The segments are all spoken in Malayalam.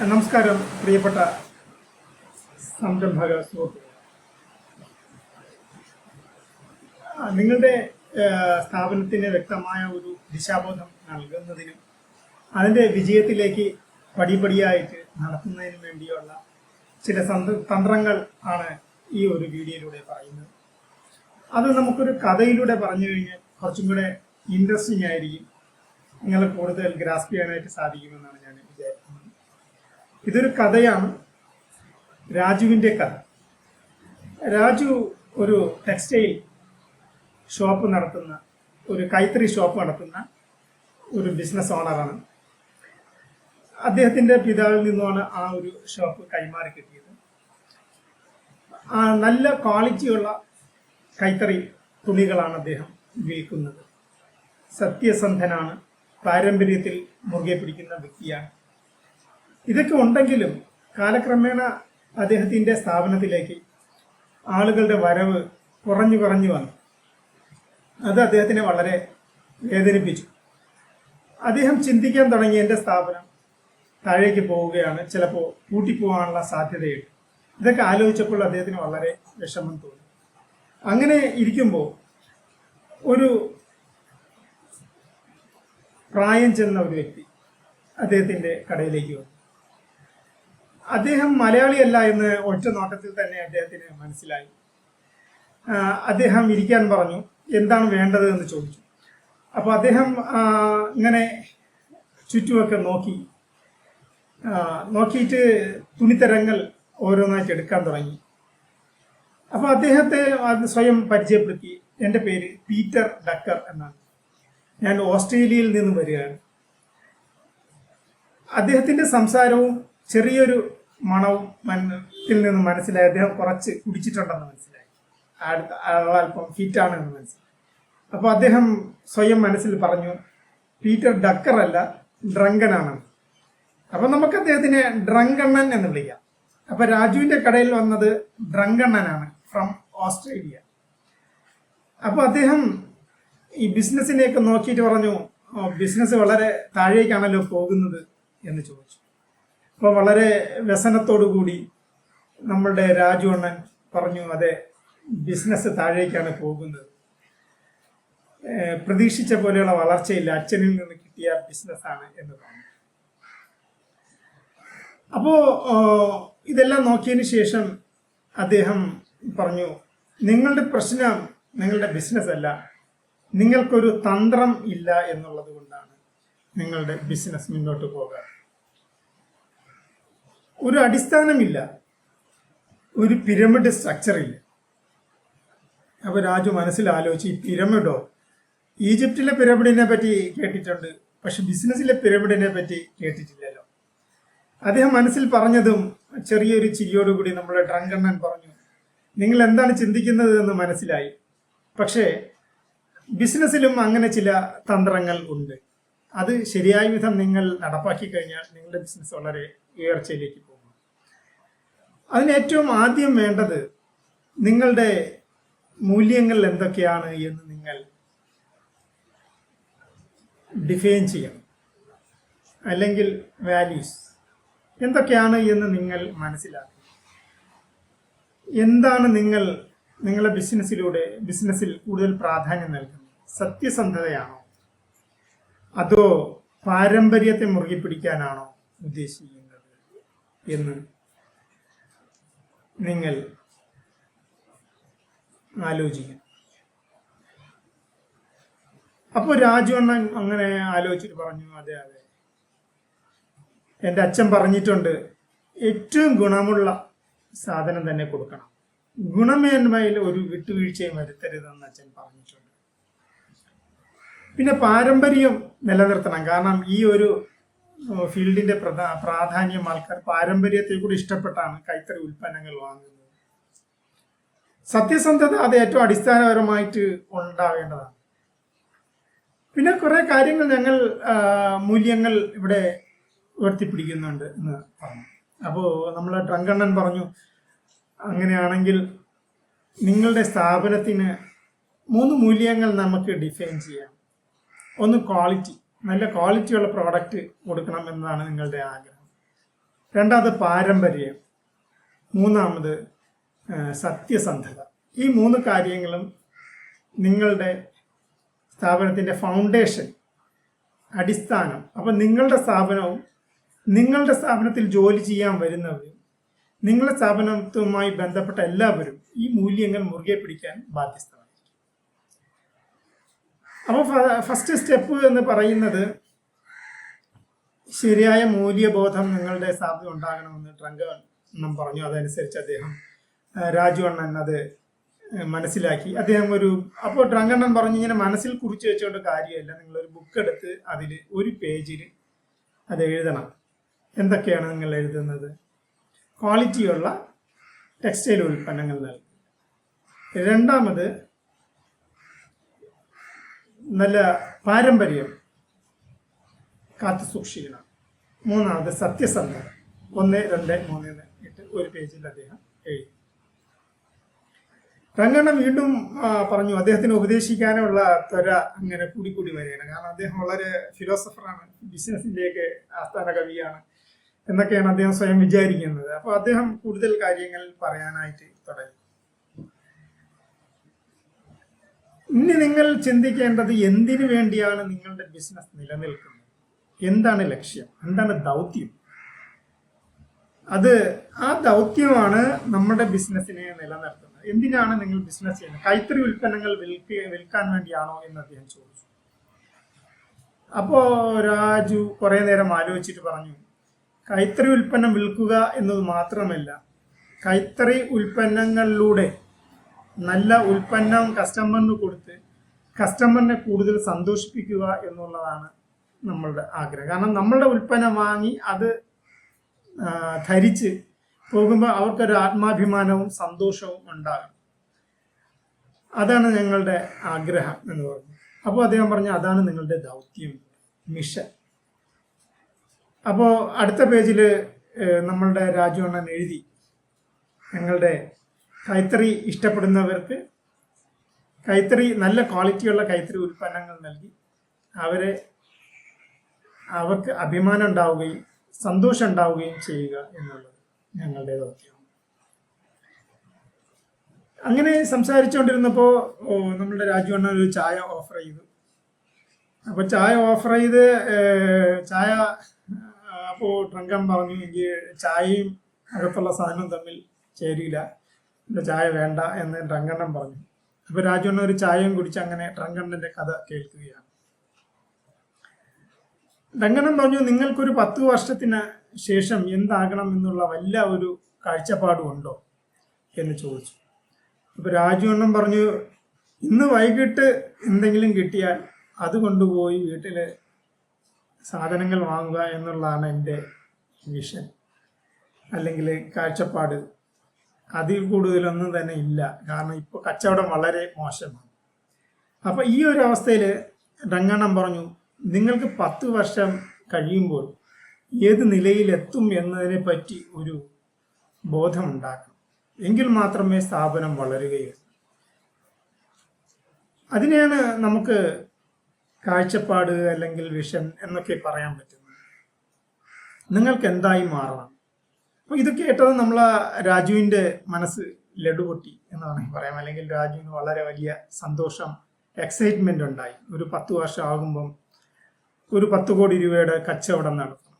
നമസ്കാരം പ്രിയപ്പെട്ട സംരംഭക സുഹൃത്തുക്കൾ നിങ്ങളുടെ സ്ഥാപനത്തിന് വ്യക്തമായ ഒരു ദിശാബോധം നൽകുന്നതിനും അതിന്റെ വിജയത്തിലേക്ക് പടിപടിയായിട്ട് നടത്തുന്നതിനും വേണ്ടിയുള്ള ചില തന്ത്രങ്ങൾ ആണ് ഈ ഒരു വീഡിയോയിലൂടെ പറയുന്നത്. അത് നമുക്കൊരു കഥയിലൂടെ പറഞ്ഞു കഴിഞ്ഞാൽ കുറച്ചും കൂടെ ഇൻട്രസ്റ്റിംഗ് ആയിരിക്കും. നിങ്ങളെ കൂടുതൽ ഗ്രാസ്പ് ചെയ്യാനായിട്ട് സാധിക്കുമെന്നാണ് ഞാൻ ഇതൊരു കഥയാണ് രാജുവിന്റെ കഥ. രാജു ഒരു ടെക്സ്റ്റൈൽ ഷോപ്പ് നടത്തുന്ന ഒരു കൈത്തറി ഷോപ്പ് നടത്തുന്ന ഒരു ബിസിനസ് ഓണറാണ് അദ്ദേഹത്തിന്റെ പിതാവിൽ നിന്നുമാണ് ആ ഒരു ഷോപ്പ് കൈമാറി കിട്ടിയത്. ആ നല്ല ക്വാളിറ്റിയുള്ള കൈത്തറി തുണികളാണ് അദ്ദേഹം വിൽക്കുന്നത്. സത്യസന്ധനാണ് പാരമ്പര്യത്തിൽ മുറുകെ പിടിക്കുന്ന വ്യക്തിയാണ്. ഇതൊക്കെ ഉണ്ടെങ്കിലും കാലക്രമേണ അദ്ദേഹത്തിന്റെ സ്ഥാപനത്തിലേക്ക് ആളുകളുടെ വരവ് കുറഞ്ഞു കുറഞ്ഞു വന്നു. അത് അദ്ദേഹത്തിനെ വളരെ വേദനിപ്പിച്ചു. അദ്ദേഹം ചിന്തിക്കാൻ തുടങ്ങിയ എന്റെ സ്ഥാപനം താഴേക്ക് പോവുകയാണ്. ചിലപ്പോൾ കൂട്ടിപ്പോകാനുള്ള സാധ്യതയുണ്ട്. ഇതൊക്കെ ആലോചിച്ചപ്പോൾ അദ്ദേഹത്തിന് വളരെ വിഷമം തോന്നി. അങ്ങനെ ഇരിക്കുമ്പോൾ ഒരു പ്രായം ചെന്ന ഒരു വ്യക്തി അദ്ദേഹത്തിന്റെ കടയിലേക്ക് വന്നു. അദ്ദേഹം മലയാളിയല്ല എന്ന് ഒറ്റ നോട്ടത്തിൽ തന്നെ അദ്ദേഹത്തിന് മനസ്സിലായി. അദ്ദേഹം ഇരിക്കാൻ പറഞ്ഞു എന്താണ് വേണ്ടത് എന്ന് ചോദിച്ചു. അപ്പോൾ അദ്ദേഹം ഇങ്ങനെ ചുറ്റുമൊക്കെ നോക്കി. നോക്കിയിട്ട് തുണിത്തരങ്ങൾ ഓരോന്നായിട്ട് എടുക്കാൻ തുടങ്ങി. അപ്പോൾ അദ്ദേഹത്തെ സ്വയം പരിചയപ്പെടുത്തി. എന്റെ പേര് പീറ്റർ ഡക്കർ എന്നാണ്. ഞാൻ ഓസ്ട്രേലിയയിൽ നിന്ന് വരികയാണ്. അദ്ദേഹത്തിന്റെ സംസാരവും ചെറിയൊരു മണവും മനത്തിൽ നിന്ന് മനസ്സിലായി. അദ്ദേഹം കുറച്ച് കുടിച്ചിട്ടുണ്ടെന്ന് മനസ്സിലായി. അടുത്ത അല്പം ഫിറ്റാണ് എന്ന് മനസ്സിലായി. അപ്പോൾ അദ്ദേഹം സ്വയം മനസ്സിൽ പറഞ്ഞു പീറ്റർ ഡക്കർ അല്ല ഡ്രങ്കനാണ്. അപ്പൊ നമുക്ക് അദ്ദേഹത്തിനെ ഡ്രങ്കണ്ണൻ എന്ന് വിളിക്കാം. അപ്പൊ രാജുവിന്റെ കടയിൽ വന്നത് ഡ്രങ്കണ്ണനാണ് ഫ്രം ഓസ്ട്രേലിയ അപ്പോൾ അദ്ദേഹം ഈ ബിസിനസ്സിനെയൊക്കെ നോക്കിയിട്ട് പറഞ്ഞു ബിസിനസ് വളരെ താഴേക്കാണല്ലോ പോകുന്നത്? എന്ന് ചോദിച്ചു. അപ്പോൾ വളരെ വ്യസനത്തോടുകൂടി നമ്മളുടെ രാജു അണ്ണൻ പറഞ്ഞു അതെ ബിസിനസ് താഴേക്കാണ് പോകുന്നത്. പ്രതീക്ഷിച്ച പോലെയുള്ള വളർച്ചയില്ല. അച്ഛനിൽ നിന്ന് കിട്ടിയ ബിസിനസ്സാണ് എന്ന് പറഞ്ഞു. അപ്പോൾ ഇതെല്ലാം നോക്കിയതിന് ശേഷം അദ്ദേഹം പറഞ്ഞു നിങ്ങളുടെ പ്രശ്നം നിങ്ങളുടെ ബിസിനസ് അല്ല. നിങ്ങൾക്കൊരു തന്ത്രം ഇല്ല എന്നുള്ളത് കൊണ്ടാണ് നിങ്ങളുടെ ബിസിനസ് മുന്നോട്ട് പോകാൻ. ഒരു അടിസ്ഥാനമില്ല. ഒരു പിരമിഡ് സ്ട്രക്ചർ ഇല്ല. അപ്പൊ രാജു മനസ്സിൽ ആലോചിച്ച് ഈ പിരമിഡോ ഈജിപ്തിലെ പിരമിഡിനെ പറ്റി കേട്ടിട്ടുണ്ട് പക്ഷെ ബിസിനസ്സിലെ പിരമിഡിനെ പറ്റി കേട്ടിട്ടില്ലല്ലോ. അദ്ദേഹം മനസ്സിൽ പറഞ്ഞതും ചെറിയൊരു ചിരിയോടുകൂടി നമ്മുടെ ഡ്രങ്കണ്ണൻ പറഞ്ഞു നിങ്ങൾ എന്താണ് ചിന്തിക്കുന്നത് എന്ന് മനസ്സിലായി. പക്ഷേ ബിസിനസ്സിലും അങ്ങനെ ചില തന്ത്രങ്ങൾ ഉണ്ട്. അത് ശരിയായ വിധം നിങ്ങൾ നടപ്പാക്കി കഴിഞ്ഞാൽ നിങ്ങളുടെ ബിസിനസ് വളരെ ഉയർച്ചയിലേക്ക് അതിന് ഏറ്റവും ആദ്യം വേണ്ടത് നിങ്ങളുടെ മൂല്യങ്ങൾ എന്തൊക്കെയാണ് എന്ന് നിങ്ങൾ ഡിഫൈൻ ചെയ്യണം. അല്ലെങ്കിൽ വാല്യൂസ് എന്തൊക്കെയാണ് എന്ന് നിങ്ങൾ മനസ്സിലാക്കണം. എന്താണ് നിങ്ങൾ നിങ്ങളുടെ ബിസിനസ്സിലൂടെ ബിസിനസ്സിൽ കൂടുതൽ പ്രാധാന്യം നൽകുന്നത്? സത്യസന്ധതയാണോ? അതോ പാരമ്പര്യത്തെ മുറുകെ പിടിക്കാനാണോ ഉദ്ദേശിക്കുന്നത് എന്ന് നിങ്ങൾ ആലോചിക്കണം അപ്പോൾ രാജുവണ്ണൻ അങ്ങനെ ആലോചിച്ചിട്ട് പറഞ്ഞു അതെ അതെ. എന്റെ അച്ഛൻ പറഞ്ഞിട്ടുണ്ട് ഏറ്റവും ഗുണമുള്ള സാധനം തന്നെ കൊടുക്കണം. ഗുണമേന്മയിൽ ഒരു വിട്ടുവീഴ്ചയും വരുത്തരുതെന്ന് അച്ഛൻ പറഞ്ഞിട്ടുണ്ട്. പിന്നെ പാരമ്പര്യം നിലനിർത്തണം. കാരണം ഈ ഒരു ഫീൽഡിന്റെ പ്രധാ പ്രാധാന്യം ആൾക്കാർ പാരമ്പര്യത്തെ കൂടി ഇഷ്ടപ്പെട്ടാണ് കൈത്തറി ഉൽപ്പന്നങ്ങൾ വാങ്ങുന്നത്. സത്യസന്ധത അത് ഏറ്റവും അടിസ്ഥാനപരമായിട്ട് ഉണ്ടാവേണ്ടതാണ്. പിന്നെ കുറെ കാര്യങ്ങൾ ഞങ്ങൾ മൂല്യങ്ങൾ ഇവിടെ ഉയർത്തിപ്പിടിക്കുന്നുണ്ട് എന്ന് പറഞ്ഞു. അപ്പോൾ നമ്മൾ ട്രങ്കണ്ണൻ പറഞ്ഞു അങ്ങനെയാണെങ്കിൽ നിങ്ങളുടെ സ്ഥാപനത്തിന് മൂന്ന് മൂല്യങ്ങൾ നമുക്ക് ഡിഫൈൻ ചെയ്യാം. ഒന്ന് ക്വാളിറ്റി നല്ല ക്വാളിറ്റിയുള്ള പ്രോഡക്റ്റ് കൊടുക്കണം എന്നതാണ് നിങ്ങളുടെ ആഗ്രഹം. രണ്ടാമത് പാരമ്പര്യം. മൂന്നാമത് സത്യസന്ധത. ഈ മൂന്ന് കാര്യങ്ങളും നിങ്ങളുടെ സ്ഥാപനത്തിന്റെ ഫൗണ്ടേഷൻ അടിസ്ഥാനം. അപ്പം നിങ്ങളുടെ സ്ഥാപനവും നിങ്ങളുടെ സ്ഥാപനത്തിൽ ജോലി ചെയ്യാൻ വരുന്നവരും നിങ്ങളുടെ സ്ഥാപനത്തുമായി ബന്ധപ്പെട്ട എല്ലാവരും ഈ മൂല്യങ്ങൾ മുറുകെ പിടിക്കാൻ ബാധ്യസ്ഥരാണ്. അപ്പോൾ ഫസ്റ്റ് സ്റ്റെപ്പ് എന്ന് പറയുന്നത് ശരിയായ മൂല്യബോധം നിങ്ങളുടെ സ്ഥാപനം ഉണ്ടാകണമെന്ന് ട്രങ്ക് എന്നും പറഞ്ഞു. അതനുസരിച്ച് അദ്ദേഹം രാജു അണ്ണൻ അത് മനസ്സിലാക്കി. അദ്ദേഹം ഒരു അപ്പോൾ ട്രങ്കണ്ണൻ പറഞ്ഞു ഇങ്ങനെ മനസ്സിൽ കുറിച്ച് വെച്ചുകൊണ്ട് കാര്യമില്ല. നിങ്ങളൊരു ബുക്ക് എടുത്ത് അതിൽ ഒരു പേജിൽ അത് എഴുതണം. എന്തൊക്കെയാണ് നിങ്ങൾ എഴുതുന്നത്? ക്വാളിറ്റിയുള്ള ടെക്സ്റ്റൈൽ ഉൽപ്പന്നങ്ങൾ നൽകും രണ്ടാമത് നല്ല പാരമ്പര്യം കാത്തു സൂക്ഷിക്കണം. മൂന്നാമത് സത്യസന്ധത ഒന്ന് രണ്ട് മൂന്ന് എട്ട് ഒരു പേജിൽ അദ്ദേഹം എഴുതി. രംഗണ്ണ വീണ്ടും പറഞ്ഞു അദ്ദേഹത്തിന് ഉപദേശിക്കാനുള്ള ത്വര അങ്ങനെ കൂടി കൂടി വരികയാണ്. കാരണം അദ്ദേഹം വളരെ ഫിലോസഫറാണ് ബിസിനസിന്റെയൊക്കെ ആസ്ഥാന കവിയാണ് എന്നൊക്കെയാണ് അദ്ദേഹം സ്വയം വിചാരിക്കുന്നത്. അപ്പോൾ അദ്ദേഹം കൂടുതൽ കാര്യങ്ങൾ പറയാനായിട്ട് തുടങ്ങി. ഇനി നിങ്ങൾ ചിന്തിക്കേണ്ടത് എന്തിനു വേണ്ടിയാണ് നിങ്ങളുടെ ബിസിനസ് നിലനിൽക്കുന്നത്? എന്താണ് ലക്ഷ്യം? എന്താണ് ദൗത്യം? അത് ആ ദൗത്യമാണ് നമ്മുടെ ബിസിനസ്സിനെ നിലനിർത്തുന്നത്. എന്തിനാണ് നിങ്ങൾ ബിസിനസ് ചെയ്യുന്നത്? കൈത്തറി ഉൽപ്പന്നങ്ങൾ വിൽക്ക വിൽക്കാൻ വേണ്ടിയാണോ എന്ന് അദ്ദേഹം ചോദിച്ചു. അപ്പോ രാജു കുറെ നേരം ആലോചിച്ചിട്ട് പറഞ്ഞു കൈത്തറി ഉൽപ്പന്നം വിൽക്കുക എന്നത് മാത്രമല്ല കൈത്തറി ഉൽപ്പന്നങ്ങളിലൂടെ നല്ല ഉൽപ്പന്നം കസ്റ്റമറിന് കൊടുത്ത് കസ്റ്റമറിനെ കൂടുതൽ സന്തോഷിപ്പിക്കുക എന്നുള്ളതാണ് നമ്മളുടെ ആഗ്രഹം. കാരണം നമ്മളുടെ ഉൽപ്പന്നം വാങ്ങി അത് ധരിച്ച് പോകുമ്പോൾ അവർക്കൊരു ആത്മാഭിമാനവും സന്തോഷവും ഉണ്ടാകും. അതാണ് ഞങ്ങളുടെ ആഗ്രഹം എന്ന് പറഞ്ഞു. അപ്പോൾ അദ്ദേഹം പറഞ്ഞു അതാണ് നിങ്ങളുടെ ദൗത്യം മിഷൻ അപ്പോൾ അടുത്ത പേജിൽ നമ്മളുടെ രാജു എഴുതി ഞങ്ങളുടെ കൈത്തറി ഇഷ്ടപ്പെടുന്നവർക്ക് കൈത്തറി നല്ല ക്വാളിറ്റിയുള്ള കൈത്തറി ഉൽപ്പന്നങ്ങൾ നൽകി അവരെ അവർക്ക് അഭിമാനം ഉണ്ടാവുകയും സന്തോഷം ഉണ്ടാവുകയും ചെയ്യുക എന്നുള്ളത് ഞങ്ങളുടെ ദൗത്യമാണ് അങ്ങനെ സംസാരിച്ചുകൊണ്ടിരുന്നപ്പോൾ നമ്മളുടെ രാജുവണ്ണ ഒരു ചായ ഓഫർ ചെയ്തു. അപ്പോൾ ചായ ഓഫർ ചെയ്ത് ചായ അപ്പോൾ ട്രങ്കൻ പറഞ്ഞു എനിക്ക് ചായയും അകത്തുള്ള സാധനവും തമ്മിൽ ചേരില്ല എന്റെ ചായ വേണ്ട എന്ന് രംഗണ്ണൻ പറഞ്ഞു. അപ്പോൾ രാജുണ്ണ ഒരു ചായയും കുടിച്ച് അങ്ങനെ രംഗണ്ണന്റെ കഥ കേൾക്കുകയാണ്. രംഗണ്ണൻ പറഞ്ഞു നിങ്ങൾക്കൊരു പത്ത് വർഷത്തിന് ശേഷം എന്താകണം എന്നുള്ള വല്ല ഒരു കാഴ്ചപ്പാടും ഉണ്ടോ? എന്ന് ചോദിച്ചു. അപ്പൊ രാജുവണ്ണം പറഞ്ഞു ഇന്ന് വൈകിട്ട് എന്തെങ്കിലും കിട്ടിയാൽ അത് കൊണ്ടുപോയി വീട്ടിൽ സാധനങ്ങൾ വാങ്ങുക എന്നുള്ളതാണ് എന്റെ മിഷൻ അല്ലെങ്കിൽ കാഴ്ചപ്പാട് അതിൽ കൂടുതലൊന്നും തന്നെ ഇല്ല. കാരണം ഇപ്പോൾ കച്ചവടം വളരെ മോശമാണ്. അപ്പൊ ഈ ഒരു അവസ്ഥയിൽ രംഗണ്ണം പറഞ്ഞു നിങ്ങൾക്ക് പത്ത് വർഷം കഴിയുമ്പോൾ ഏത് നിലയിലെത്തും എന്നതിനെ പറ്റി ഒരു ബോധമുണ്ടാക്കണം എങ്കിൽ മാത്രമേ സ്ഥാപനം വളരുകയുള്ളൂ. അതിനെയാണ് നമുക്ക് കാഴ്ചപ്പാട് അല്ലെങ്കിൽ വിഷൻ എന്നൊക്കെ പറയാൻ പറ്റുന്നത്. നിങ്ങൾക്ക് എന്തായി മാറണം? അപ്പൊ ഇത് കേട്ടത് നമ്മളെ രാജുവിന്റെ മനസ്സ് ലഡുപൊട്ടി എന്ന് വേണമെങ്കിൽ പറയാം അല്ലെങ്കിൽ രാജുവിന് വളരെ വലിയ സന്തോഷം എക്സൈറ്റ്മെന്റ് ഉണ്ടായി. ഒരു പത്ത് വർഷം ആകുമ്പം ഒരു പത്ത് കോടി രൂപയുടെ കച്ചവടം നടത്തണം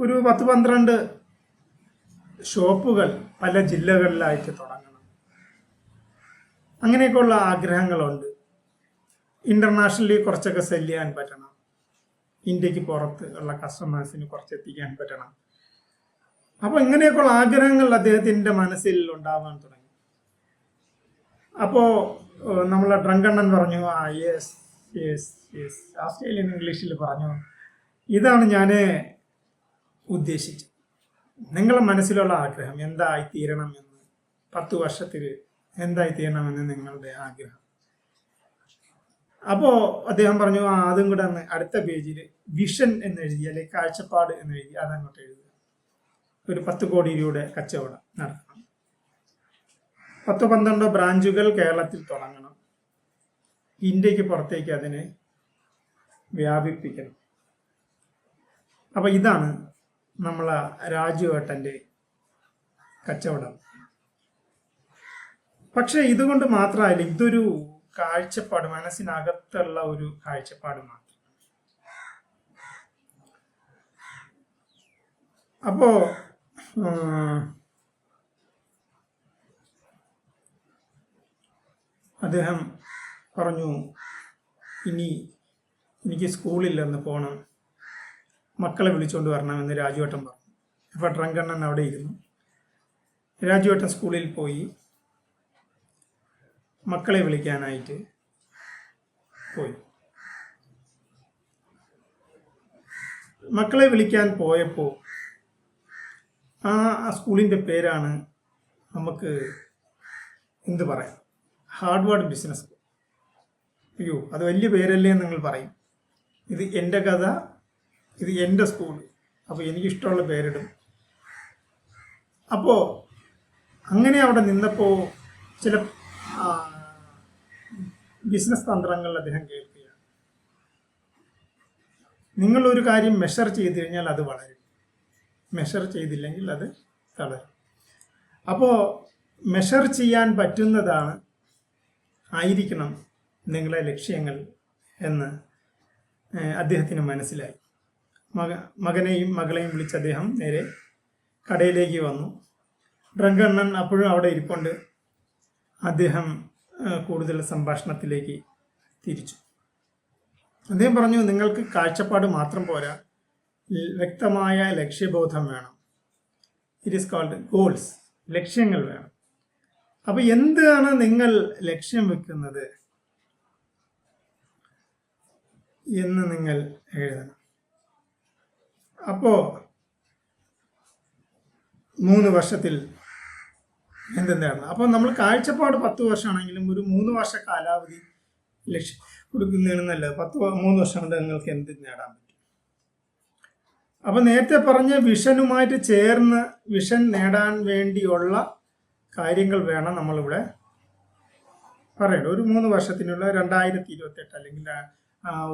ഒരു പത്ത് പന്ത്രണ്ട് ഷോപ്പുകൾ പല ജില്ലകളിലായിട്ട് തുടങ്ങണം. അങ്ങനെയൊക്കെയുള്ള ആഗ്രഹങ്ങളുണ്ട്. ഇന്റർനാഷണലി കുറച്ചൊക്കെ സെല്ല് ചെയ്യാൻ പറ്റണം. ഇന്ത്യയ്ക്ക് പുറത്ത് ഉള്ള കസ്റ്റമേഴ്സിന് കുറച്ച് എത്തിക്കാൻ പറ്റണം. അപ്പൊ ഇങ്ങനെയൊക്കെയുള്ള ആഗ്രഹങ്ങൾ അദ്ദേഹത്തിന്റെ മനസ്സിൽ ഉണ്ടാവാൻ തുടങ്ങി. അപ്പോ നമ്മൾ നമ്മളെ ഡ്രങ്കണ്ണൻ പറഞ്ഞു ആ യെസ് യെസ് യെസ് ഓസ്ട്രേലിയൻ ഇംഗ്ലീഷിൽ പറഞ്ഞു ഇതാണ് ഞാൻ ഉദ്ദേശിച്ചത്. നിങ്ങളുടെ മനസ്സിലുള്ള ആഗ്രഹം എന്തായി തീരണം എന്ന് പത്ത് വർഷത്തിൽ എന്തായി തീരണം എന്ന് നിങ്ങളുടെ ആഗ്രഹം? അപ്പോൾ അദ്ദേഹം പറഞ്ഞു ആ അതും കൂടെ അടുത്ത പേജിൽ വിഷൻ എന്ന് എഴുതി അല്ലെങ്കിൽ കാഴ്ചപ്പാട് എന്ന് എഴുതി അതങ്ങോട്ട് എഴുതുക. ഒരു പത്ത് കോടി രൂപയുടെ കച്ചവടം നടത്തണം പത്ത് പന്ത്രണ്ടോ ബ്രാഞ്ചുകൾ കേരളത്തിൽ തുടങ്ങണം. ഇന്ത്യയ്ക്ക് പുറത്തേക്ക് അതിനെ വ്യാപിപ്പിക്കണം. അപ്പൊ ഇതാണ് നമ്മളെ രാജുവേട്ടന്റെ കച്ചവടം. പക്ഷെ ഇതുകൊണ്ട് മാത്രമല്ല ഇതൊരു കാഴ്ചപ്പാട് മനസ്സിനകത്തുള്ള ഒരു കാഴ്ചപ്പാട് മാത്രം. അപ്പോ ഉം, അദ്ദേഹം പറഞ്ഞു ഇനി എനിക്ക് സ്കൂളില്ലെന്ന് പോകണം മക്കളെ വിളിച്ചുകൊണ്ട് വരണമെന്ന് രാജുവേട്ടൻ പറഞ്ഞു. അപ്പോൾ ട്രങ്കണ്ണൻ അവിടെ ഇരുന്നു. രാജുവേട്ടൻ സ്കൂളിൽ പോയി. മക്കളെ വിളിക്കാനായിട്ട് പോയി. മക്കളെ വിളിക്കാൻ പോയപ്പോൾ ആ സ്കൂളിന്റെ പേരാണ് നമുക്ക് എന്ത് പറയാം? ഹാർഡ്വേർഡ് ബിസിനസ് അയ്യോ അത് വലിയ പേരല്ലേ നിങ്ങൾ പറയും. ഇത് എന്റെ കഥ ഇത് എന്റെ സ്കൂൾ. അപ്പോൾ എനിക്കിഷ്ടമുള്ള പേരിടും. അപ്പോൾ അങ്ങനെ അവിടെ നിന്നപ്പോൾ ചില ബിസിനസ് തന്ത്രങ്ങൾ അദ്ദേഹം കേൾക്കുകയാണ്. നിങ്ങളൊരു കാര്യം മെഷർ ചെയ്ത് കഴിഞ്ഞാൽ അത് വളരും. മെഷർ ചെയ്തില്ലെങ്കിൽ അത് തളരും. അപ്പോൾ മെഷർ ചെയ്യാൻ പറ്റുന്നതാണ് ആയിരിക്കണം നിങ്ങളെ ലക്ഷ്യങ്ങൾ എന്ന് അദ്ദേഹത്തിന് മനസ്സിലായി. മക മകനെയും മകളെയും വിളിച്ച് അദ്ദേഹം നേരെ കടയിലേക്ക് വന്നു. ഡ്രങ്കണ്ണൻ അപ്പോഴും അവിടെ ഇരിപ്പുണ്ട്. അദ്ദേഹം കൂടുതൽ സംഭാഷണത്തിലേക്ക് തിരിച്ചു. അദ്ദേഹം പറഞ്ഞു നിങ്ങൾക്ക് കാഴ്ചപ്പാട് മാത്രം പോരാ. വ്യക്തമായ ലക്ഷ്യബോധം വേണം. ഇറ്റ് ഈസ് കോൾഡ് ഗോൾസ് ലക്ഷ്യങ്ങൾ വേണം. അപ്പോൾ എന്താണ് നിങ്ങൾ ലക്ഷ്യം വെക്കുന്നത് എന്ന് നിങ്ങൾ എഴുതണം. അപ്പോൾ മൂന്ന് വർഷത്തിൽ എന്തെന്താണ്? അപ്പോൾ നമ്മൾ കാഴ്ചപ്പാട് പത്ത് വർഷമാണെങ്കിലും ഒരു മൂന്ന് വർഷ കാലാവധി ലക്ഷ്യം കൊടുക്കുന്നതിന് പത്ത് മൂന്ന് വർഷം കൊണ്ട് നിങ്ങൾക്ക് എന്ത് നേടാൻ പറ്റും? അപ്പൊ നേരത്തെ പറഞ്ഞ വിഷനുമായിട്ട് ചേർന്ന് വിഷൻ നേടാൻ വേണ്ടിയുള്ള കാര്യങ്ങൾ വേണം നമ്മളിവിടെ പറയണം ഒരു മൂന്ന് വർഷത്തിനുള്ള രണ്ടായിരത്തി ഇരുപത്തെട്ട് അല്ലെങ്കിൽ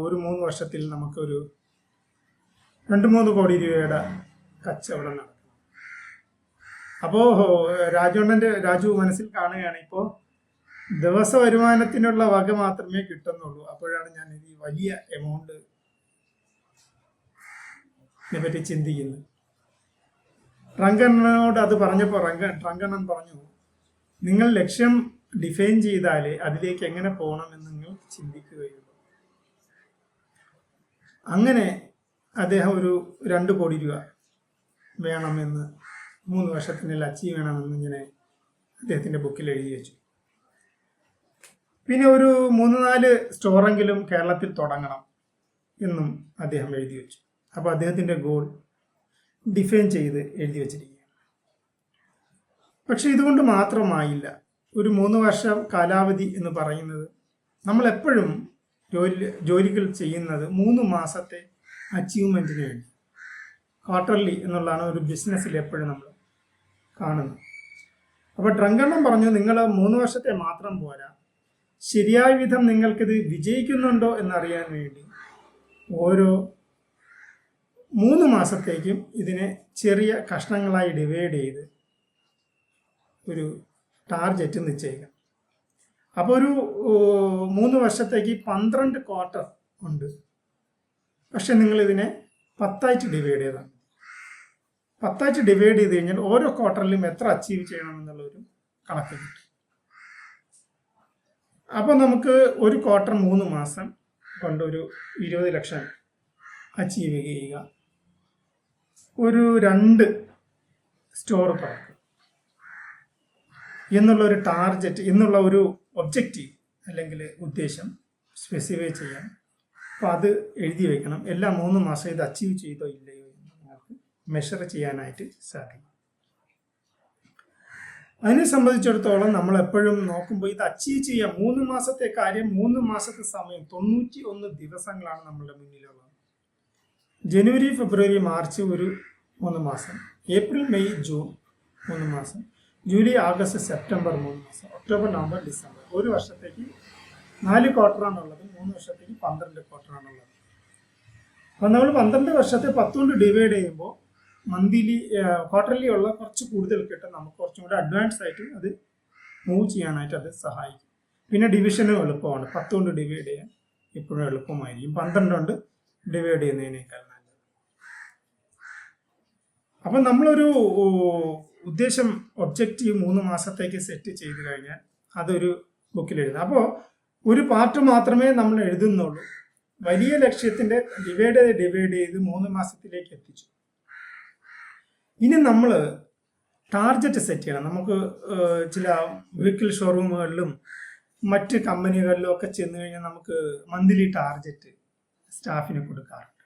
ഒരു മൂന്ന് വർഷത്തിൽ നമുക്കൊരു രണ്ട് മൂന്ന് കോടി രൂപയുടെ കച്ചവടം നടക്കണം അപ്പോ രാജുണ്ണന്റെ രാജു മനസ്സിൽ കാണുകയാണ് ഇപ്പോ ദിവസ വരുമാനത്തിനുള്ള വക മാത്രമേ കിട്ടുന്നുള്ളൂ. അപ്പോഴാണ് ഞാൻ ഈ വലിയ എമൗണ്ട് പറ്റി ചിന്തിക്കുന്നു. റങ്കണ്ണനോട് അത് പറഞ്ഞപ്പോൾ റങ്ക റങ്കണ്ണൻ പറഞ്ഞു നിങ്ങൾ ലക്ഷ്യം ഡിഫൈൻ ചെയ്താലേ അതിലേക്ക് എങ്ങനെ പോകണമെന്ന് നിങ്ങൾ ചിന്തിക്കുകയുള്ളൂ. അങ്ങനെ അദ്ദേഹം ഒരു രണ്ട് കോടി രൂപ വേണമെന്ന് മൂന്ന് വർഷത്തിനുള്ളിൽ അച്ചീവ് ചെയ്യണമെന്ന് ഇങ്ങനെ അദ്ദേഹത്തിന്റെ ബുക്കിൽ എഴുതി വെച്ചു. പിന്നെ ഒരു മൂന്ന് നാല് സ്റ്റോറെങ്കിലും കേരളത്തിൽ തുടങ്ങണം എന്നും അദ്ദേഹം എഴുതി വെച്ചു. അപ്പോൾ അദ്ദേഹത്തിന്റെ ഗോൾ ഡിഫൈൻ ചെയ്ത് എഴുതി വച്ചിരിക്കുകയാണ്. പക്ഷെ ഇതുകൊണ്ട് മാത്രമായില്ല. ഒരു മൂന്ന് വർഷം കാലാവധി എന്ന് പറയുന്നത് നമ്മളെപ്പോഴും ജോലി ജോലികൾ ചെയ്യുന്നത് മൂന്ന് മാസത്തെ അച്ചീവ്മെന്റിന് വേണ്ടി. ക്വാർട്ടർലി എന്നുള്ളതാണ് ഒരു ബിസിനസ്സിൽ എപ്പോഴും നമ്മൾ കാണുന്നത്. അപ്പോൾ ട്രങ്കണ്ണം പറഞ്ഞു നിങ്ങൾ മൂന്ന് വർഷത്തെ മാത്രം പോരാ. ശരിയായ വിധം നിങ്ങൾക്കിത് വിജയിക്കുന്നുണ്ടോ എന്നറിയാൻ വേണ്ടി ഓരോ മൂന്ന് മാസത്തേക്കും ഇതിനെ ചെറിയ കഷ്ണങ്ങളായി ഡിവൈഡ് ചെയ്ത് ഒരു ടാർജറ്റ് നിശ്ചയിക്കണം അപ്പോൾ ഒരു മൂന്ന് വർഷത്തേക്ക് പന്ത്രണ്ട് ക്വാർട്ടർ ഉണ്ട്. പക്ഷെ നിങ്ങൾ ഇതിനെ പത്തായിട്ട് ഡിവൈഡ് ചെയ്താണ് പത്തായിട്ട് ഡിവൈഡ് ചെയ്ത് കഴിഞ്ഞാൽ ഓരോ ക്വാർട്ടറിലും എത്ര അച്ചീവ് ചെയ്യണം എന്നുള്ളൊരു കണക്ക് കിട്ടും. അപ്പോൾ നമുക്ക് ഒരു ക്വാർട്ടർ മൂന്ന് മാസം കൊണ്ട് ഒരു ഇരുപത് ലക്ഷം അച്ചീവ് ചെയ്യുക. ഒരു രണ്ട് സ്റ്റോർ തുറക്കുക എന്നുള്ള ഒരു ടാർജറ്റ് എന്നുള്ള ഒരു ഒബ്ജക്റ്റീവ് അല്ലെങ്കിൽ ഉദ്ദേശം സ്പെസിഫൈ ചെയ്യാൻ. അപ്പോൾ അത് എഴുതി വെക്കണം. എല്ലാ മൂന്ന് മാസം ഇത് അച്ചീവ് ചെയ്തോ ഇല്ലയോ എന്ന് നിങ്ങൾക്ക് മെഷർ ചെയ്യാനായിട്ട് സാധിക്കും. അതിനെ സംബന്ധിച്ചിടത്തോളം നമ്മൾ എപ്പോഴും നോക്കുമ്പോൾ ഇത് അച്ചീവ് ചെയ്യാം. മൂന്ന് മാസത്തെ കാര്യം മൂന്ന് മാസത്തെ സമയം തൊണ്ണൂറ്റി ഒന്ന് ദിവസങ്ങളാണ് നമ്മളുടെ മുന്നിലുള്ളത്. ജനുവരി ഫെബ്രുവരി മാർച്ച് ഒരു മൂന്ന് മാസം. ഏപ്രിൽ മെയ് ജൂൺ മൂന്ന് മാസം. ജൂലൈ ആഗസ്റ്റ് സെപ്റ്റംബർ മൂന്ന് മാസം. October November December. ഒരു വർഷത്തേക്ക് നാല് ക്വാർട്ടറാണുള്ളത്. മൂന്ന് വർഷത്തേക്ക് പന്ത്രണ്ട് ക്വാർട്ടറാണുള്ളത്. അപ്പം നമ്മൾ പന്ത്രണ്ട് വർഷത്തെ പത്തുകൊണ്ട് ഡിവൈഡ് ചെയ്യുമ്പോൾ മന്ത്ലി ക്വാർട്ടർലി ഉള്ള കുറച്ച് കൂടുതൽ കിട്ടും. നമുക്ക് കുറച്ചും കൂടെ അഡ്വാൻസ് ആയിട്ട് അത് മൂവ് ചെയ്യാനായിട്ട് അത് സഹായിക്കും. പിന്നെ ഡിവിഷനും എളുപ്പമാണ്. പത്തുകൊണ്ട് ഡിവൈഡ് ചെയ്യാൻ എപ്പോഴും എളുപ്പമായിരിക്കും. പന്ത്രണ്ട് കൊണ്ട് ഡിവൈഡ് ചെയ്യുന്നതിനേക്കാൾ അപ്പം നമ്മളൊരു ഉദ്ദേശം ഒബ്ജക്റ്റീവ് മൂന്ന് മാസത്തേക്ക് സെറ്റ് ചെയ്ത് കഴിഞ്ഞാൽ അതൊരു ബുക്കിൽ എഴുതാം. അപ്പോൾ ഒരു പാർട്ട് മാത്രമേ നമ്മൾ എഴുതുന്നുള്ളൂ. വലിയ ലക്ഷ്യത്തിന്റെ ഡിവൈഡ് ചെയ്ത് ഡിവൈഡ് ചെയ്ത് മൂന്ന് മാസത്തിലേക്ക് എത്തിച്ചു. ഇനി നമ്മൾ ടാർജറ്റ് സെറ്റ് ചെയ്യണം. നമുക്ക് ചില വെഹിക്കിൾ ഷോറൂമുകളിലും മറ്റ് കമ്പനികളിലും ഒക്കെ ചെന്ന് കഴിഞ്ഞാൽ നമുക്ക് മന്ത്ലി ടാർജറ്റ് സ്റ്റാഫിന് കൊടുക്കാറുണ്ട്.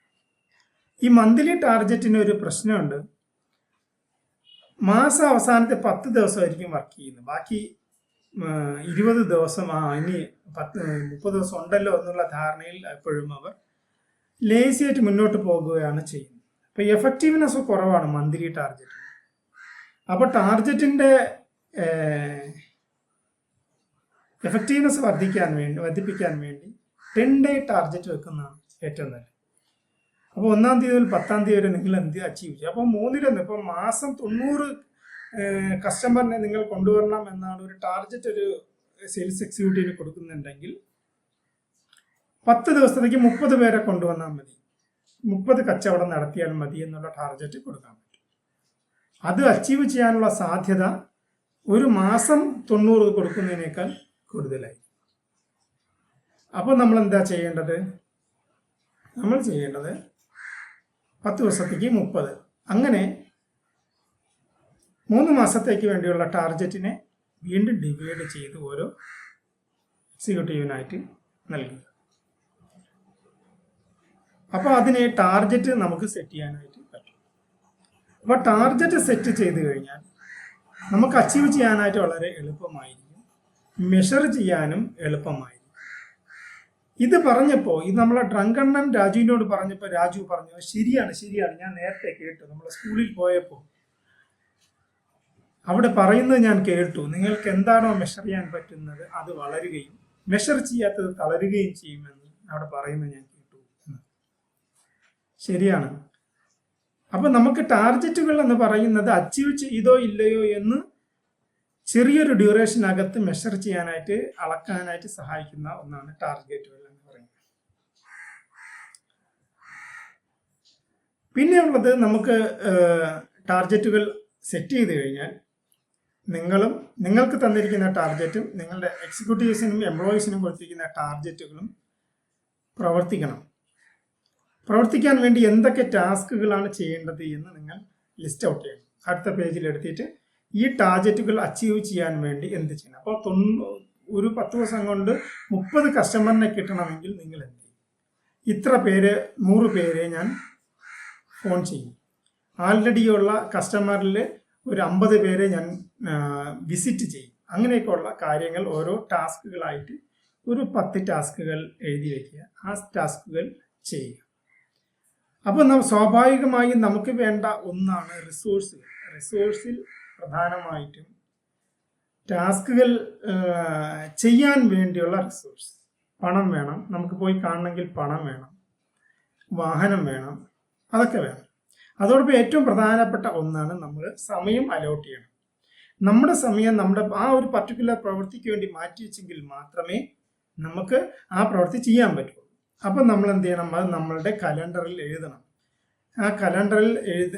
ഈ മന്ത്ലി ടാർജറ്റിന് ഒരു പ്രശ്നമുണ്ട്. മാസം അവസാനത്തെ പത്ത് ദിവസമായിരിക്കും വർക്ക് ചെയ്യുന്നത്. ബാക്കി ഇരുപത് ദിവസം ആ ഇനി പത്ത് മുപ്പത് ദിവസം ഉണ്ടല്ലോ എന്നുള്ള ധാരണയിൽ എപ്പോഴും അവർ ലേസി ആയിട്ട് മുന്നോട്ട് പോകുകയാണ് ചെയ്യുന്നത്. അപ്പോൾ എഫക്റ്റീവ്നെസ് കുറവാണ് മന്ത്ലി ടാർജറ്റ് അപ്പോൾ ടാർജറ്റിന്റെ എഫക്റ്റീവ്നെസ് വർദ്ധിക്കാൻ വേണ്ടി വർദ്ധിപ്പിക്കാൻ വേണ്ടി ടെൻ ഡേ ടാർജറ്റ് വെക്കുന്നതാണ് ഏറ്റവും നല്ലത്. അപ്പോൾ ഒന്നാം തീയതി മുതൽ പത്താം തീയതി വരെ നിങ്ങൾ എന്ത് അച്ചീവ് ചെയ്യും അപ്പോൾ മൂന്നിലൊന്ന് ഇപ്പോൾ മാസം തൊണ്ണൂറ് കസ്റ്റമറിനെ നിങ്ങൾ കൊണ്ടുവരണം എന്നാണ് ഒരു ടാർഗറ്റ് ഒരു സെയിൽസ് എക്സിക്യൂട്ടീവിന് കൊടുക്കുന്നുണ്ടെങ്കിൽ പത്ത് ദിവസത്തേക്ക് മുപ്പത് പേരെ കൊണ്ടുവന്നാൽ മതി. മുപ്പത് കച്ചവടം നടത്തിയാൽ മതി എന്നുള്ള ടാർഗറ്റ് കൊടുക്കാൻ പറ്റും. അത് അച്ചീവ് ചെയ്യാനുള്ള സാധ്യത ഒരു മാസം തൊണ്ണൂറ് കൊടുക്കുന്നതിനേക്കാൾ കൂടുതലായി. അപ്പോൾ നമ്മൾ എന്താ ചെയ്യേണ്ടത്? നമ്മൾ ചെയ്യേണ്ടത് പത്ത് ദിവസത്തേക്ക് മുപ്പത്. അങ്ങനെ മൂന്ന് മാസത്തേക്ക് വേണ്ടിയുള്ള ടാർഗറ്റിനെ വീണ്ടും ഡിവൈഡ് ചെയ്ത് ഓരോ എക്സിക്യൂട്ടീവിനായിട്ട് നൽകുക അപ്പോൾ അതിനെ ടാർഗറ്റ് നമുക്ക് സെറ്റ് ചെയ്യാനായിട്ട് പറ്റും. അപ്പോൾ ടാർഗറ്റ് സെറ്റ് ചെയ്ത് കഴിഞ്ഞാൽ നമുക്ക് അച്ചീവ് ചെയ്യാനായിട്ട് വളരെ എളുപ്പമായിരിക്കും. മെഷർ ചെയ്യാനും എളുപ്പമായിരിക്കും. ഇത് പറഞ്ഞപ്പോൾ ഇത് നമ്മളെ ഡ്രങ്കണ്ണൻ രാജുവിനോട് പറഞ്ഞപ്പോൾ രാജു പറഞ്ഞു ശരിയാണ് ശരിയാണ് ഞാൻ നേരത്തെ കേട്ടു നമ്മളെ സ്കൂളിൽ പോയപ്പോൾ അവിടെ പറയുന്നത് ഞാൻ കേട്ടു നിങ്ങൾക്ക് എന്താണോ മെഷർ ചെയ്യാൻ പറ്റുന്നത് അത് വളരുകയും മെഷർ ചെയ്യാത്തത് തളരുകയും ചെയ്യുമെന്ന് അവിടെ പറയുന്നത് ഞാൻ കേട്ടു. ശരിയാണ്. അപ്പൊ നമുക്ക് ടാർഗറ്റുകൾ എന്ന് പറയുന്നത് അച്ചീവ് ചെയ്തോ ഇല്ലയോ എന്ന് ചെറിയൊരു ഡ്യൂറേഷനകത്ത് മെഷർ ചെയ്യാനായിട്ട് അളക്കാനായിട്ട് സഹായിക്കുന്ന ഒന്നാണ് ടാർഗറ്റുകൾ എന്ന് പറയുന്നത്. പിന്നെയുള്ളത് നമുക്ക് ടാർഗറ്റുകൾ സെറ്റ് ചെയ്ത് കഴിഞ്ഞാൽ നിങ്ങളും നിങ്ങൾക്ക് തന്നിരിക്കുന്ന ടാർഗറ്റും നിങ്ങളുടെ എക്സിക്യൂട്ടീവ്സിനും എംപ്ലോയീസിനും കൊടുത്തിരിക്കുന്ന ടാർഗറ്റുകളും പ്രവർത്തിക്കണം. പ്രവർത്തിക്കാൻ വേണ്ടി എന്തൊക്കെ ടാസ്കുകളാണ് ചെയ്യേണ്ടത് എന്ന് നിങ്ങൾ ലിസ്റ്റ് ഔട്ട് ചെയ്യണം. അടുത്ത പേജിൽ എടുത്തിട്ട് ഈ ടാർജറ്റുകൾ അച്ചീവ് ചെയ്യാൻ വേണ്ടി എന്ത് ചെയ്യണം? അപ്പോൾ തൊണ്ണൂ ഒരു പത്ത് ദിവസം കൊണ്ട് മുപ്പത് കസ്റ്റമറിനെ കിട്ടണമെങ്കിൽ നിങ്ങൾ എന്ത് ചെയ്യും? ഇത്ര പേര് നൂറ് പേരെ ഞാൻ ഫോൺ ചെയ്യും. ആൾറെഡിയുള്ള കസ്റ്റമറിൽ ഒരു അമ്പത് പേരെ ഞാൻ വിസിറ്റ് ചെയ്യും. അങ്ങനെയൊക്കെയുള്ള കാര്യങ്ങൾ ഓരോ ടാസ്കുകളായിട്ട് ഒരു പത്ത് ടാസ്കുകൾ എഴുതി വയ്ക്കുക ആ ടാസ്കുകൾ ചെയ്യുക. അപ്പോൾ സ്വാഭാവികമായും നമുക്ക് വേണ്ട ഒന്നാണ് റിസോഴ്സുകൾ റിസോഴ്സിൽ പ്രധാനമായിട്ടും ടാസ്കുകൾ ചെയ്യാൻ വേണ്ടിയുള്ള റിസോഴ്സ് പണം വേണം. നമുക്ക് പോയി കാണണമെങ്കിൽ പണം വേണം. വാഹനം വേണം. അതൊക്കെ വേണം. അതോടൊപ്പം ഏറ്റവും പ്രധാനപ്പെട്ട ഒന്നാണ് നമ്മൾ സമയം അലോട്ട് ചെയ്യണം. നമ്മുടെ സമയം നമ്മുടെ ആ ഒരു പർട്ടിക്കുലർ പ്രവൃത്തിക്ക് വേണ്ടി മാറ്റി വെച്ചെങ്കിൽ മാത്രമേ നമുക്ക് ആ പ്രവൃത്തി ചെയ്യാൻ പറ്റുള്ളൂ. അപ്പം നമ്മൾ എന്ത് ചെയ്യണം? അത് നമ്മളുടെ കലണ്ടറിൽ എഴുതണം. ആ കലണ്ടറിൽ എഴുത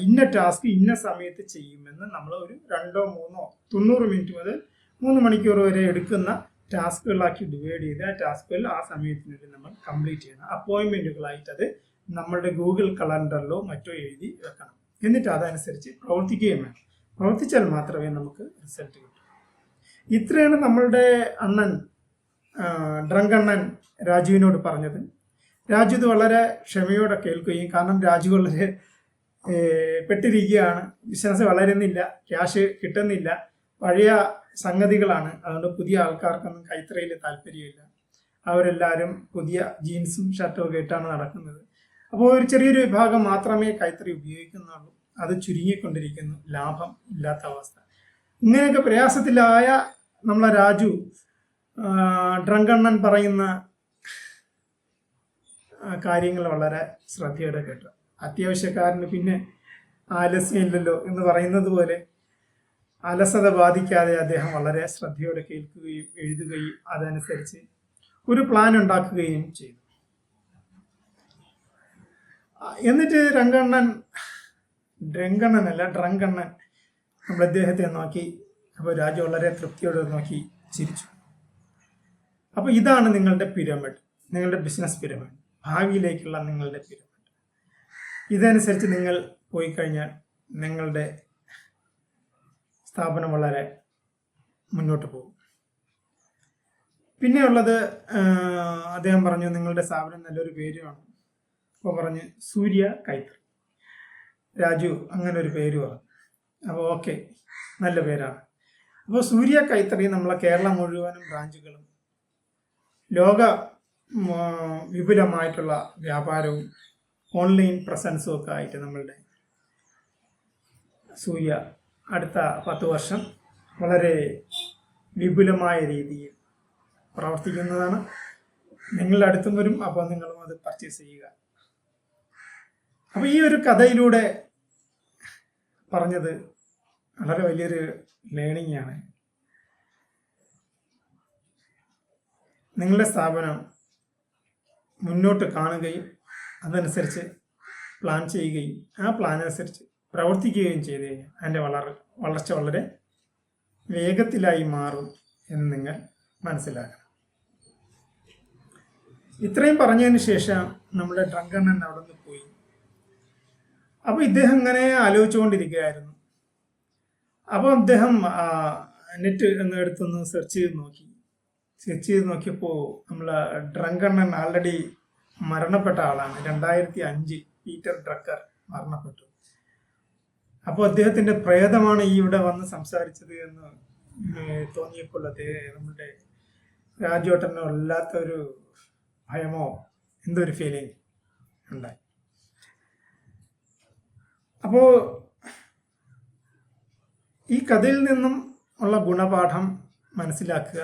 ഇന്ന ടാസ്ക് ഇന്ന സമയത്ത് ചെയ്യുമെന്ന് നമ്മൾ ഒരു രണ്ടോ മൂന്നോ തൊണ്ണൂറ് മിനിറ്റ് മുതൽ മൂന്ന് മണിക്കൂർ വരെ എടുക്കുന്ന ടാസ്കുകളാക്കി ഡിവൈഡ് ചെയ്ത് ആ ടാസ്കുകൾ ആ സമയത്തിനുള്ളിൽ നമ്മൾ കംപ്ലീറ്റ് ചെയ്യണം. അപ്പോയിൻമെന്റുകളായിട്ട് അത് നമ്മളുടെ ഗൂഗിൾ കലണ്ടറിലോ മറ്റോ എഴുതി വെക്കണം. എന്നിട്ട് അതനുസരിച്ച് പ്രവർത്തിക്കുകയും വേണം. പ്രവർത്തിച്ചാൽ മാത്രമേ നമുക്ക് റിസൾട്ട് കിട്ടൂ. ഇത്രയാണ് നമ്മളുടെ അണ്ണൻ ഡ്രങ്കണ്ണൻ രാജുവിനോട് പറഞ്ഞത്. രാജു ഇത് വളരെ ക്ഷമയോടെ കേൾക്കുകയും കാരണം രാജു വളരെ പെട്ടിരിക്കുകയാണ്. ബിസിനസ് വളരുന്നില്ല ക്യാഷ് കിട്ടുന്നില്ല. പഴയ സംഗതികളാണ്. അതുകൊണ്ട് പുതിയ ആൾക്കാർക്കൊന്നും കൈത്തറയിൽ താല്പര്യമില്ല. അവരെല്ലാവരും പുതിയ ജീൻസും ഷർട്ടും ഒക്കെ ഇട്ടാണ് നടക്കുന്നത്. അപ്പോൾ ഒരു ചെറിയൊരു വിഭാഗം മാത്രമേ കൈത്തറി ഉപയോഗിക്കുന്നുള്ളൂ. അത് ചുരുങ്ങിക്കൊണ്ടിരിക്കുന്നു. ലാഭം ഇല്ലാത്ത അവസ്ഥ. ഇങ്ങനെയൊക്കെ പ്രയാസത്തിലായ നമ്മളെ രാജു ഡ്രങ്കണ്ണൻ പറയുന്ന കാര്യങ്ങൾ വളരെ ശ്രദ്ധയോടെ കേട്ടു. അത്യാവശ്യക്കാരന് പിന്നെ ആലസ്യമില്ലല്ലോ എന്ന് പറയുന്നത് പോലെ അലസത ബാധിക്കാതെ അദ്ദേഹം വളരെ ശ്രദ്ധയോടെ കേൾക്കുകയും എഴുതുകയും അതനുസരിച്ച് ഒരു പ്ലാൻ ഉണ്ടാക്കുകയും ചെയ്തു. എന്നിട്ട് രംഗണ്ണൻ രംഗണ്ണനല്ല ഡ്രങ്കണ്ണൻ നമ്മൾ അദ്ദേഹത്തെ നോക്കി അപ്പോൾ രാജു വളരെ തൃപ്തിയോടെ നോക്കി ചിരിച്ചു. അപ്പോൾ ഇതാണ് നിങ്ങളുടെ പിരമിഡ് നിങ്ങളുടെ ബിസിനസ് പിരമിഡ് ഭാവിയിലേക്കുള്ള നിങ്ങളുടെ പിരമിഡ്. ഇതനുസരിച്ച് നിങ്ങൾ പോയി കഴിഞ്ഞാൽ നിങ്ങളുടെ സ്ഥാപനം വളരെ മുന്നോട്ട് പോകും. പിന്നെ ഉള്ളത് അദ്ദേഹം പറഞ്ഞു നിങ്ങളുടെ സ്ഥാപനം നല്ലൊരു പേര് വേണം അപ്പോൾ പറഞ്ഞ് സൂര്യ കൈത്തറി. രാജു അങ്ങനെ ഒരു പേര് പറഞ്ഞു അപ്പോൾ ഓക്കെ നല്ല പേരാണ്. അപ്പോൾ സൂര്യ കൈത്തറി നമ്മളെ കേരളം മുഴുവനും ബ്രാഞ്ചുകളും ലോക വിപുലമായിട്ടുള്ള വ്യാപാരവും ഓൺലൈൻ പ്രസൻസും ഒക്കെ ആയിട്ട് നമ്മളുടെ സൂര്യ അടുത്ത പത്ത് വർഷം വളരെ വിപുലമായ രീതിയിൽ പ്രവർത്തിക്കുന്നതാണ്. നിങ്ങളുടെ അടുത്തും വരും അപ്പോൾ നിങ്ങളും അത് പർച്ചേസ് ചെയ്യുക. അപ്പോൾ ഈ ഒരു കഥയിലൂടെ പറഞ്ഞത് വളരെ വലിയൊരു ലേണിംഗ് ആണ്. നിങ്ങളുടെ സ്ഥാപനം മുന്നോട്ട് കാണുകയും അതനുസരിച്ച് പ്ലാൻ ചെയ്യുകയും ആ പ്ലാൻ അനുസരിച്ച് പ്രവർത്തിക്കുകയും ചെയ്തു. കഴിഞ്ഞാൽ അതിന്റെ വളർ വളർച്ച വളരെ വേഗത്തിലായി മാറും എന്ന് നിങ്ങൾ മനസ്സിലാക്കണം. ഇത്രയും പറഞ്ഞതിന് ശേഷം നമ്മുടെ ഡ്രങ്കണ്ണൻ അവിടെ നിന്ന് പോയി. അപ്പോൾ ഇദ്ദേഹം ഇങ്ങനെ ആലോചിച്ചുകൊണ്ടിരിക്കുകയായിരുന്നു. അപ്പോൾ അദ്ദേഹം നെറ്റ് എന്ന് എടുത്തൊന്ന് സെർച്ച് ചെയ്ത് നോക്കി. സെർച്ച് ചെയ്ത് നോക്കിയപ്പോൾ നമ്മൾ ഡ്രങ്കണ്ണൻ ആൾറെഡി മരണപ്പെട്ട ആളാണ്. രണ്ടായിരത്തി അഞ്ച് പീറ്റർ ഡ്രക്കർ മരണപ്പെട്ടു. അപ്പോൾ അദ്ദേഹത്തിന്റെ പ്രേതമാണ് ഈ ഇവിടെ വന്ന് സംസാരിച്ചത് എന്ന് തോന്നിയപ്പോൾ അദ്ദേഹം നമ്മുടെ രാജ്യോട്ടനോ അല്ലാത്തൊരു ഭയമോ എന്തോ ഒരു ഫീലിംഗ് ഉണ്ടായി. അപ്പോൾ ഈ കഥയിൽ നിന്നും ഉള്ള ഗുണപാഠം മനസ്സിലാക്കുക.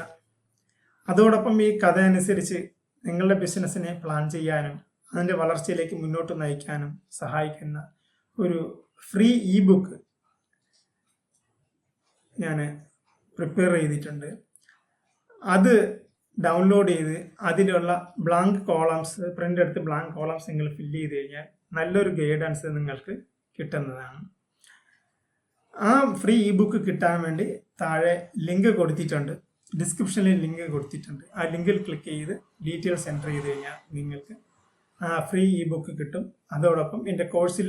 അതോടൊപ്പം ഈ കഥ അനുസരിച്ച് നിങ്ങളുടെ ബിസിനസ്സിനെ പ്ലാൻ ചെയ്യാനും അതിന്റെ വളർച്ചയിലേക്ക് മുന്നോട്ട് നയിക്കാനും സഹായിക്കുന്ന ഒരു ഫ്രീ ഇ ബുക്ക് ഞാൻ പ്രിപ്പയർ ചെയ്തിട്ടുണ്ട്. അത് ഡൗൺലോഡ് ചെയ്ത് അതിലുള്ള ബ്ലാങ്ക് കോളംസ് പ്രിന്റ് എടുത്ത് ബ്ലാങ്ക് കോളംസ് നിങ്ങൾ ഫില്ല് ചെയ്ത് കഴിഞ്ഞാൽ നല്ലൊരു ഗൈഡൻസ് നിങ്ങൾക്ക് കിട്ടുന്നതാണ്. ആ ഫ്രീ ഇ ബുക്ക് കിട്ടാൻ വേണ്ടി താഴെ ലിങ്ക് കൊടുത്തിട്ടുണ്ട്. ഡിസ്ക്രിപ്ഷനിൽ ലിങ്ക് കൊടുത്തിട്ടുണ്ട്. ആ ലിങ്കിൽ ക്ലിക്ക് ചെയ്ത് ഡീറ്റെയിൽസ് എന്റർ ചെയ്ത് കഴിഞ്ഞാൽ നിങ്ങൾക്ക് ഫ്രീ ഇ ബുക്ക് കിട്ടും. അതോടൊപ്പം എന്റെ കോഴ്സിൽ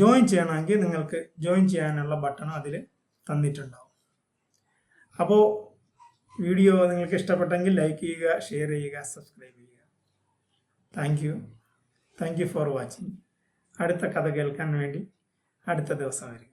ജോയിൻ ചെയ്യണമെങ്കിൽ നിങ്ങൾക്ക് ജോയിൻ ചെയ്യാനുള്ള ബട്ടൺ അതിൽ തന്നിട്ടുണ്ടാവും. അപ്പോൾ വീഡിയോ നിങ്ങൾക്ക് ഇഷ്ടപ്പെട്ടെങ്കിൽ ലൈക്ക് ചെയ്യുക ഷെയർ ചെയ്യുക സബ്സ്ക്രൈബ് ചെയ്യുക. Thank you. Thank you for watching. അടുത്ത കഥ കേൾക്കാൻ വേണ്ടി അടുത്ത ദിവസം വരിക.